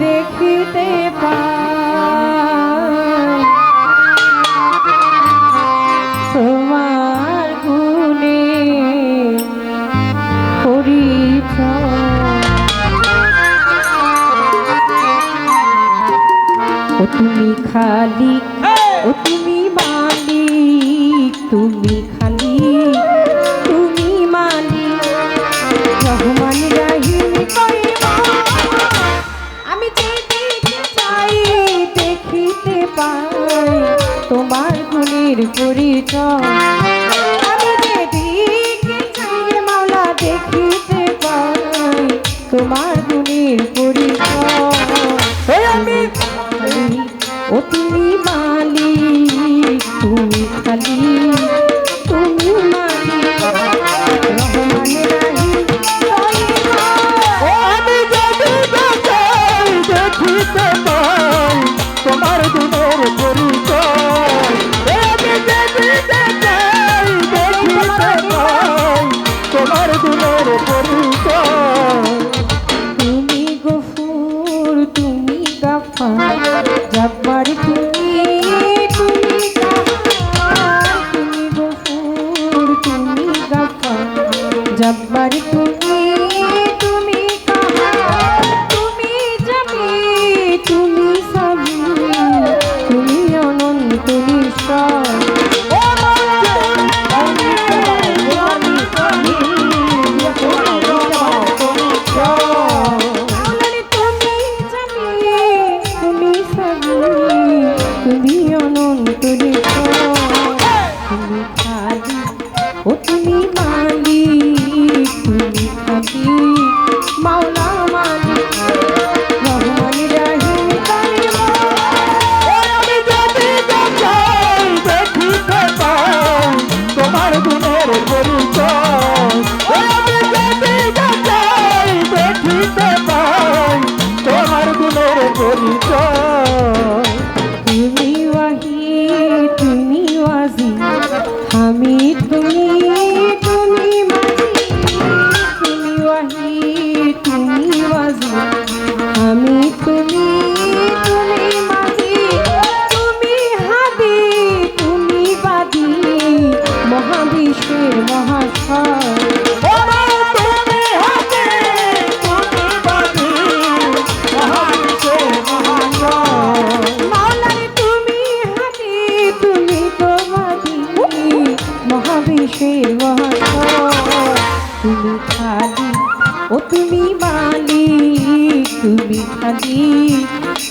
দেখিতে পাই। তোমার গুণে ও তুমি খালি ও তুমি মালিক তুমি গুণের পরিচয়। মাওলা দেখিতে পাই। তোমার গুণের পরিচয়। আমি তুমি তুমি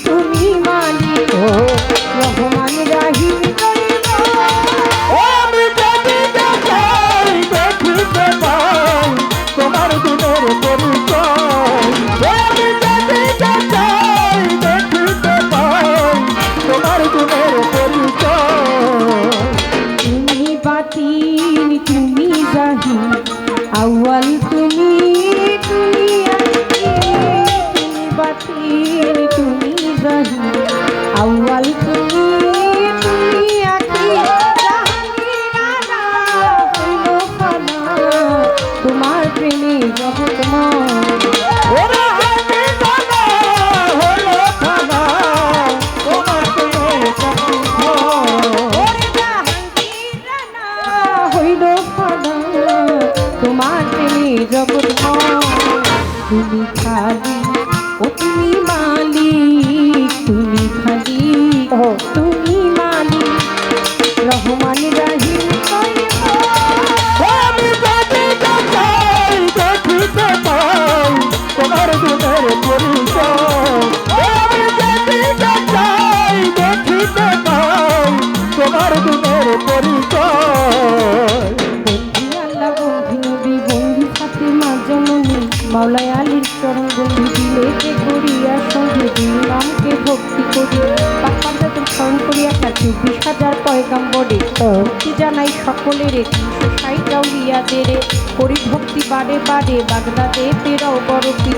তুমি মালিক রহমান রাহিম তোমার গুণের পরিচয়। ও জগৎময় মাওলায় আলীর চরণ বন্ধু দিলেকে করিয়া সঙ্গে দুই নামকে ভক্তি করি পাপা যত স্মরণ করিয়া থাকি, বিশ হাজার পয়গাম্বরে। ভক্তি জানাই সকলের, তিনশো ষাট রাউলিয়াদের। করি ভক্তি বারে বারে বাগদাদে তেরাও বরফি।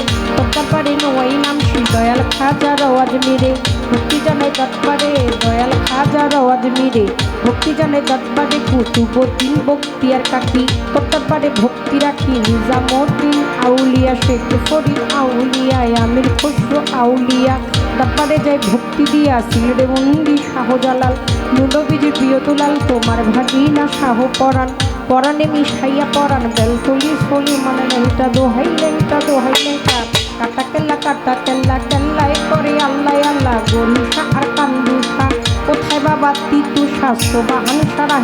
পারে নোয়াই নাম শ্রী দয়াল খাজা রওয়াজ মেরে ভক্তি জানাই তৎপারে দয়াল খাজা রওয়াজ মেরে ভক্তি জানাই তৎপারে কুতুবদ্দিন বক্তিয়ার কাকি তত্তাপারে ভক্তি রাখি, নিজামুদ্দিন আউলিয়া, শেখ ফরিদ আউলিয়া, আমির খসরু আউলিয়া। তারপরে যাই ভক্তি দিয়া সিলেটে বন্দি শাহজালাল। নুনবীজি প্রিয়তুলাল, তোমার ভাগিনা শাহ পরাণ। পরাণে মিশাইয়া পরাণ, বেলতলি সলি মানে লেংটা দোহাই লেংটা দোহাই লেংটা কাটা কেল্লা কাটা কেল্লা কেল্লায় করে আল্লাহ আল্লাহ গরুষা আর কান্দুষা কোথায় বাবা তিতু শাস্ত্র বাহান সারা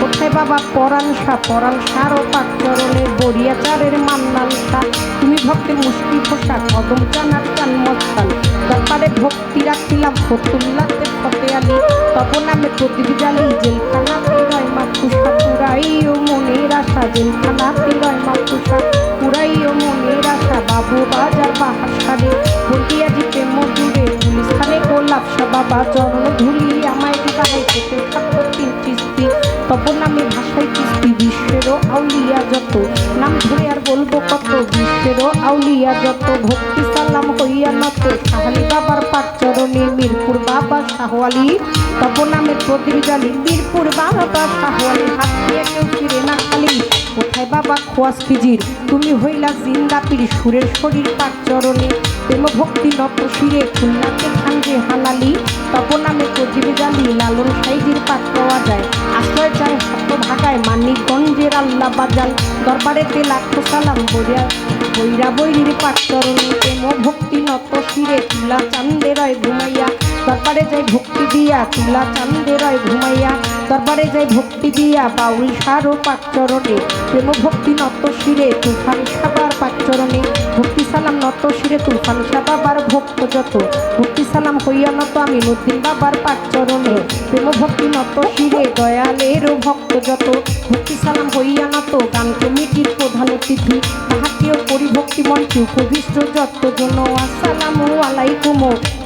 কোথায় বাবা সা সার ও পাকচরণের বরিয়াচারের মান্নাল সা। তুমি ভক্তের মুষ্টি ফোসা কদম চানার চান মস্তাল ব্যাপারে ভক্তি রাখিলাম ফতুল্লাতে ফতে আলি তপন নামে প্রদীপ জালি জেলখানাতে রয় মাতুষা পুরাই ও মনের আশা জেলখানাতে রয় মাতুষা পুরাই ও মনের আশা, বাবু বাজার বাহার সারে বলিয়া জিতে মজুরে পুলিশ খানে গোলাপসা বাবা চরণ ধুলি, আমায় দিবাই থেকে থাকো তিন চিস্তি তপন নামে ভাষাই কিস্তি, বিশ্বেরও আউলিয়া যত। নাম ধরে আর বলব কত, বিশ্বেরও আউলিয়া যত। ভক্তি মিরপুর বাবা শাহওয়ালি তপন নামে প্রদীপ জালি মিরপুর বাবা শাহওয়ালি হাত দিয়ে কেউ ফিরে না খালি। কোথায় বাবা খোয়াস খিজির তুমি হইলা জিন্দাপির সুরের শরীর পাক চরণে। প্রেম ভক্তি নত শিরে খুলনাতে খানজে হালালি তপন নামে প্রদীপ জালি লালন সাইজির পাক পাওয়া যায়। আশ্রয় চায় হাত ভাগায় মানিকগঞ্জের আল্লাহ বাজাল। দরবারেতে লাখো সালাম বইরা বৈরা বৈরির পাক চরণে। প্রেম ভক্তি নত শিরে, তুলা চান্দে রয় ঘুমাইয়া দরবারে যাই ভক্তি দিয়া, তুলা চান্দে রয় ঘুমাইয়া, দরবারে যাই ভক্তি দিয়া, বাউল সারো ও চরণে, প্রেম ভক্তি নত শিরে, তুফান সাবার পাক চরণে, ভক্তি সালাম নত শিরে, তুফান সাবাবার ভক্ত যত, ভক্তি সালাম হইয়া নত আমি নদীন বাবার পাক চরণে, প্রেম ভক্তি নত শিরে দয়ালেরও ভক্ত যত, ভক্তি সালাম হইয়া নত, গান কমিটির প্রধান অতিথি তাহাকেও পরিভক্তি মঞ্চে উপবিষ্ট যত জন। আসসালামু আলাইকুম,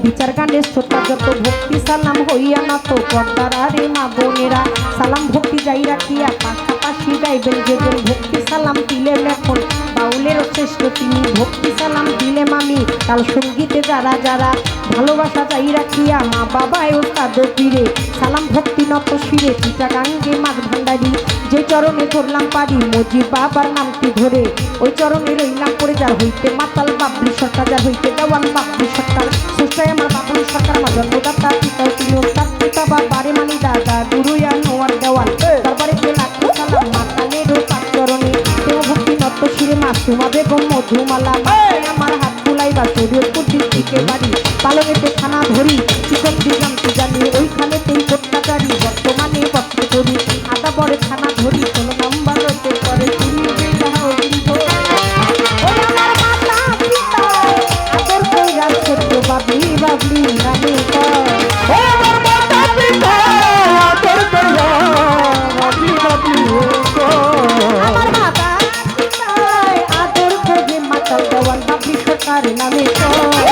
বিচার গানের শ্রোতা যত ভক্তি সালাম হইয়া নত পর্দার আরে মা বোনেরা। সালাম ভক্তি যাই রাখিয়া পাশাপাশি গাইবেন যেজন ভক্তি সালাম দিলেন এখন। বাউলের শ্রেষ্ঠ তিনি। ভক্তি সালাম দিলেম আমি কাল সঙ্গীতে যারা যারা ভালোবাসা চাই রাখিয়া মা বাবায় ও তাদের পীরে সালাম ভক্তি নত শিরে পিতা গাঙ্গে মাছ ভান্ডারি। যে চরণে ধরলাম পারি, মজি বাবার নামটি ধরে। ওই চরণে রইলাম পড়ে যার হইতে মাতাল বাবলি সরকার যার হইতে দেওয়ান বাবলি সরকার সুস্থায় আমার বাবলি সরকার আমার জন্মদাতা পিতাও তিনি তার পিতা বা মধুমালা আমার হাত বুলাই বা ডিস্ট্রিক্টে বাড়ি পালনেতে খানা ধরি চিকন দিলাম বাবলি নামে কয়।